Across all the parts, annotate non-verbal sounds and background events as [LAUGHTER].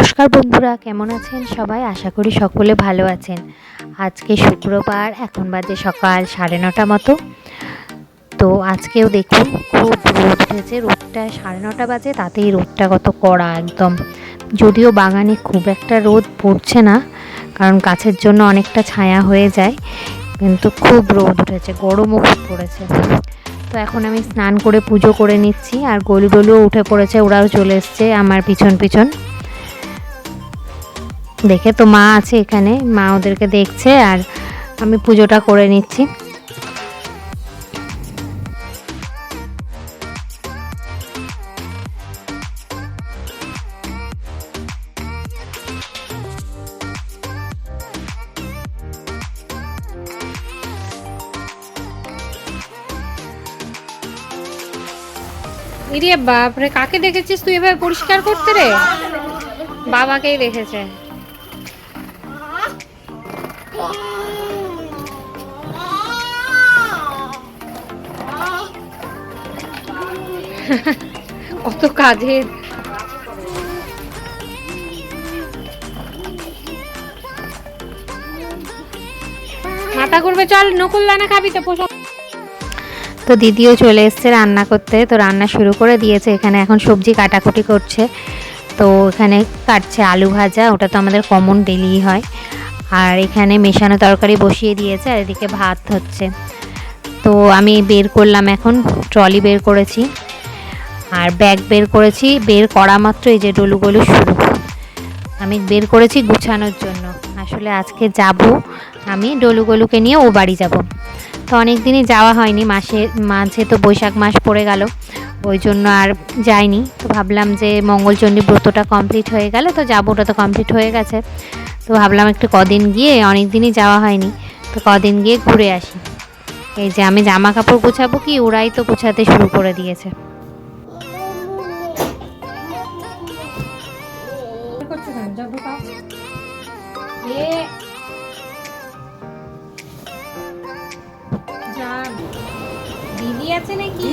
নমস্কার বন্ধুরা, কেমন আছেন সবাই? আশা করি সকলে ভালো আছেন। আজকে শুক্রবার, এখন বাজে সকাল সাড়ে নটা মতো। তো আজকেও দেখুন, খুব রোদ উঠেছে, রোদটা সাড়ে নটা বাজে, তাতেই রোদটা কত কড়া একদম। যদিও বাগানে খুব একটা রোদ পড়ছে না, কারণ গাছের জন্য অনেকটা ছায়া হয়ে যায়, কিন্তু খুব রোদ উঠেছে, গরমও খুব পড়েছে। তো এখন আমি স্নান করে পুজো করে নিচ্ছি, আর গলু ডলুও উঠে পড়েছে, ওরাও চলে এসছে আমার পিছন পিছন। দেখে তো মা আছে এখানে, মা ওদেরকে দেখছে আর আমি পুজোটা করে নিচ্ছি। ইরে বাপরে, কাকে দেখেছিস তুই এভাবে পরিষ্কার করতে রে? বাবাকেই দেখেছে। [LAUGHS] কত কাজের। মাথা করবে চল নকুল দানা খাবি তো, পোষা। তো দিদিও চলে এসছে রান্না করতে, তো রান্না শুরু করে দিয়েছে, এখানে এখন সবজি কাটাকুটি করছে। তো এখানে কাটছে আলু ভাজা, ওটা তো আমাদের কমন ডেলি হয়। আর এখানে মেশানো তরকারি বসিয়ে দিয়েছে আর এদিকে ভাত হচ্ছে। তো আমি বের করলাম এখন, ট্রলি বের করেছি। আর ব্যাগ বের করেছি, বের করা মাত্র এই যে ডলুগলু শুরু। আমি বের করেছি গুছানোর জন্য। আসলে আজকে যাব আমি ডলুগলুকে নিয়ে, ও বাড়ি যাব। তো অনেক দিনই যাওয়া হয়নি, মাসে, মাঝে তো বৈশাখ মাস পড়ে গেল। ওই জন্য আর যাইনি। তো ভাবলাম যে মঙ্গলচণ্ডী ব্রতটা কমপ্লিট হয়ে গেল, তো যাব ওটা তো কমপ্লিট হয়ে গেছে। তো ভাবলাম একটু কদিন গিয়ে অনেক দিনই যাওয়া হয়নি তো কদিন গিয়ে ঘুরে আসি। এই যে আমি জামা কাপড় গুছাবো কি ওরাই তো গুছাতে শুরু করে দিয়েছে। দিদি আছে নাকি?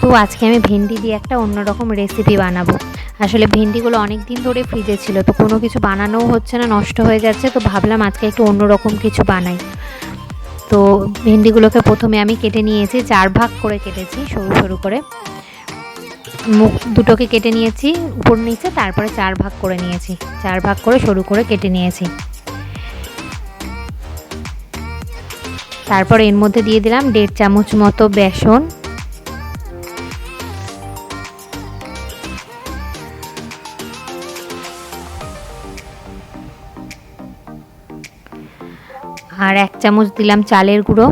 তো আজকে আমি ভেন্ডি দিয়ে একটা অন্যরকম রেসিপি বানাবো। আসলে ভেন্ডিগুলো অনেক দিন ধরে ফ্রিজে ছিল, তো কোনো কিছু বানানোও হচ্ছে না, নষ্ট হয়ে যাচ্ছে, তো ভাবলাম আজকে একটু অন্যরকম কিছু বানাই। তো ভেন্ডিগুলোকে প্রথমে আমি কেটে নিয়েছি, চার ভাগ করে কেটেছি সরু সরু করে। মুখ দুটোকে কেটে নিয়েছি উপর নিচে, তারপরে চার ভাগ করে নিয়েছি, চার ভাগ করে সরু করে কেটে নিয়েছি। তারপর এর মধ্যে দিয়ে দিলাম দেড় চামচ মতো বেসন। আর এক চামচ দিলাম চালের গুঁড়ো।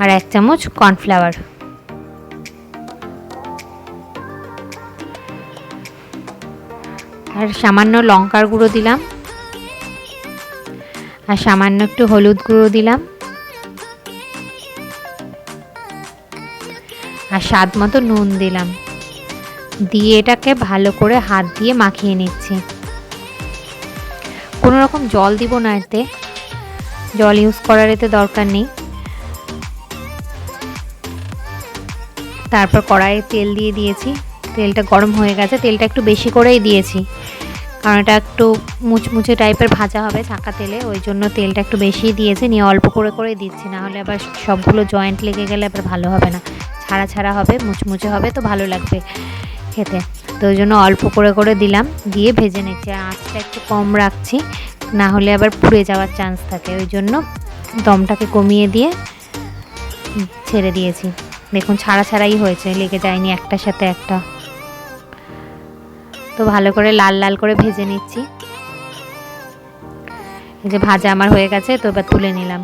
আর এক চামচ কর্নফ্লাওয়ার। আর সামান্য লঙ্কার গুঁড়ো দিলাম। আর সামান্য একটু হলুদ গুঁড়ো দিলাম। আর স্বাদ মতো নুন দিলাম। দিয়ে এটাকে ভালো করে হাত দিয়ে মাখিয়ে নিচ্ছি। কোনো রকম জল দিব না এতে। জল ইউজ করার এতে দরকার নেই। তারপর কড়াইয়ে তেল দিয়ে দিয়েছি। তেলটা গরম হয়ে গেছে। তেলটা একটু বেশি করেই দিয়েছি। কারণ এটা একটু মুচমুচে টাইপের ভাজা হবে ছাঁকা তেলে, ওই জন্য তেলটা একটু বেশি দিয়েছি, নিয়ে অল্প করে করে দিচ্ছি, না হলে আবার সবগুলো জয়েন্ট লেগে গেলে আবার ভালো হবে না। ছাড়া ছাড়া হবে, মুচমুচে হবে তো ভালো লাগবে খেতে। তো ওই জন্য অল্প করে করে দিলাম, দিয়ে ভেজে নিচ্ছি আঁচটা একটু কম রাখছি, না হলে আবার পুড়ে যাওয়ার চান্স থাকে। ওই জন্য দমটাকে কমিয়ে দিয়ে ছেড়ে দিয়েছি। দেখুন, ছাড়া ছাড়াই হয়েছে, লেগে যায়নি একটার সাথে একটা। তো ভালো করে লাল লাল করে ভেজে নিচ্ছি। এই যে ভাজা আমার হয়ে গেছে, তো এবার তুলে নিলাম।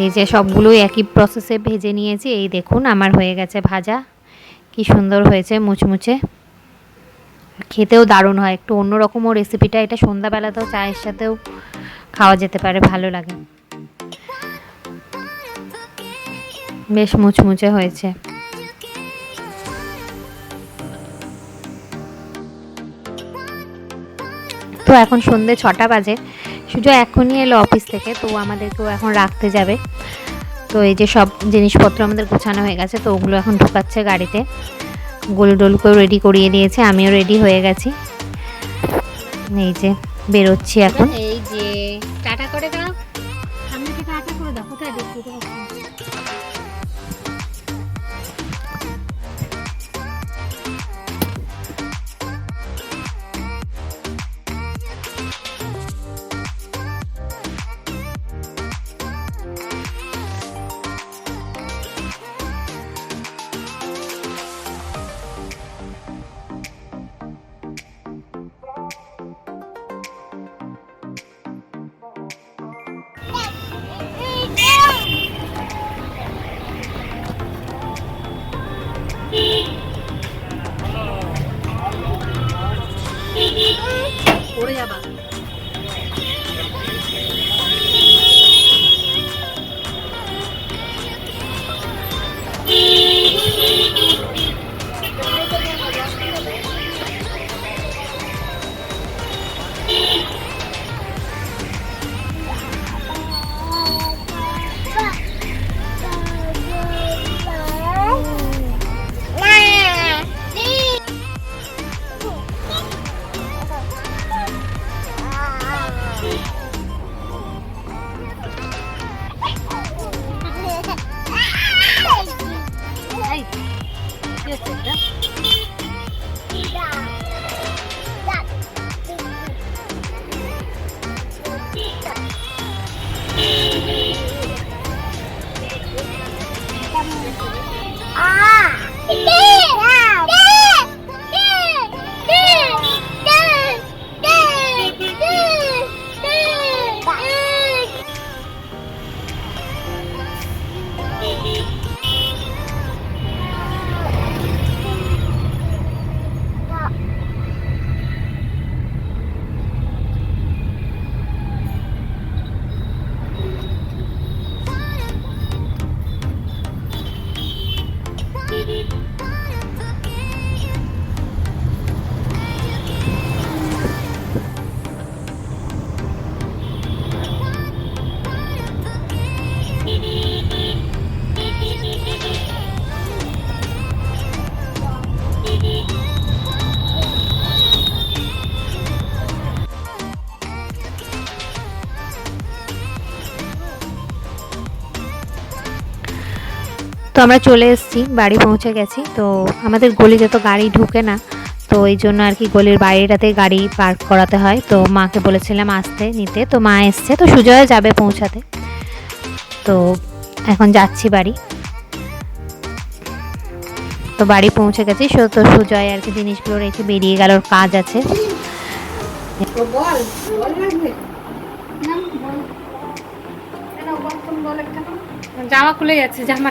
এই যে সবগুলোই একই প্রসেসে ভেজে নিয়েছি। এই দেখুন, আমার হয়ে গেছে ভাজা। কি সুন্দর হয়েছে মুচমুচে। খেতেও দারুণ হয়। একটু অন্যরকমও রেসিপিটা এটা সন্ধ্যাবেলাতেও চায়ের সাথেও খাওয়া যেতে পারে, ভালো লাগে। বেশ মুচমুচে হয়েছে। তো এখন সন্ধে ছটা বাজে। সুজয় এখনই এলো অফিস থেকে, তো আমাদেরকেও এখন রাখতে যাবে। তো এই যে সব জিনিসপত্র আমাদের গোছানো হয়ে গেছে, তো ওগুলো এখন ঢুকাচ্ছে গাড়িতে। গোল ডোলকেও রেডি করিয়ে দিয়েছে, আমিও রেডি হয়ে গেছি। এই যে বেরোচ্ছি এখন। পড়ে যাবা আমরা চলে এসেছি বাড়ি পৌঁছে গেছি। তো আমাদের গলিতে তো গাড়ি ঢুকে না তো এই জন্য আর কি গলির বাইরেটাতে গাড়ি পার্ক করাতে হয়। তো মাকে বলেছিলাম আসতে নিতে। তো মা এসছে তো সুজয় যাবে পৌঁছাতে। তো এখন যাচ্ছি বাড়ি। তো বাড়ি পৌঁছে গেছি তো সুজয় আর কি জিনিসগুলো রেখে বেরিয়ে গেল কাজ আছে। জামা খুলে যাচ্ছে জামা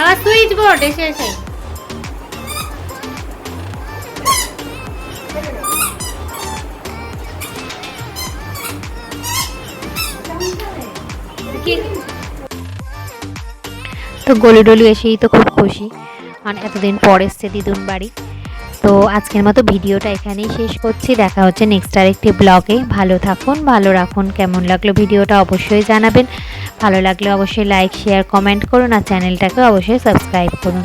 আবার সুইচ বোর্ড, এসে এসে। তো গলু ডলু এসেই তো খুব খুশি। মানে এতদিন পর এসছে দিদুন বাড়ি। তো আজকের মতো ভিডিওটা এখানেই শেষ করছি। দেখা হচ্ছে নেক্সট আর একটি ব্লগে ভালো থাকুন, ভালো রাখুন। কেমন লাগল ভিডিওটা অবশ্যই জানাবেন। ভালো লাগলে অবশ্যই লাইক শেয়ার কমেন্ট করুন আর চ্যানেলটাকে অবশ্যই সাবস্ক্রাইব করুন।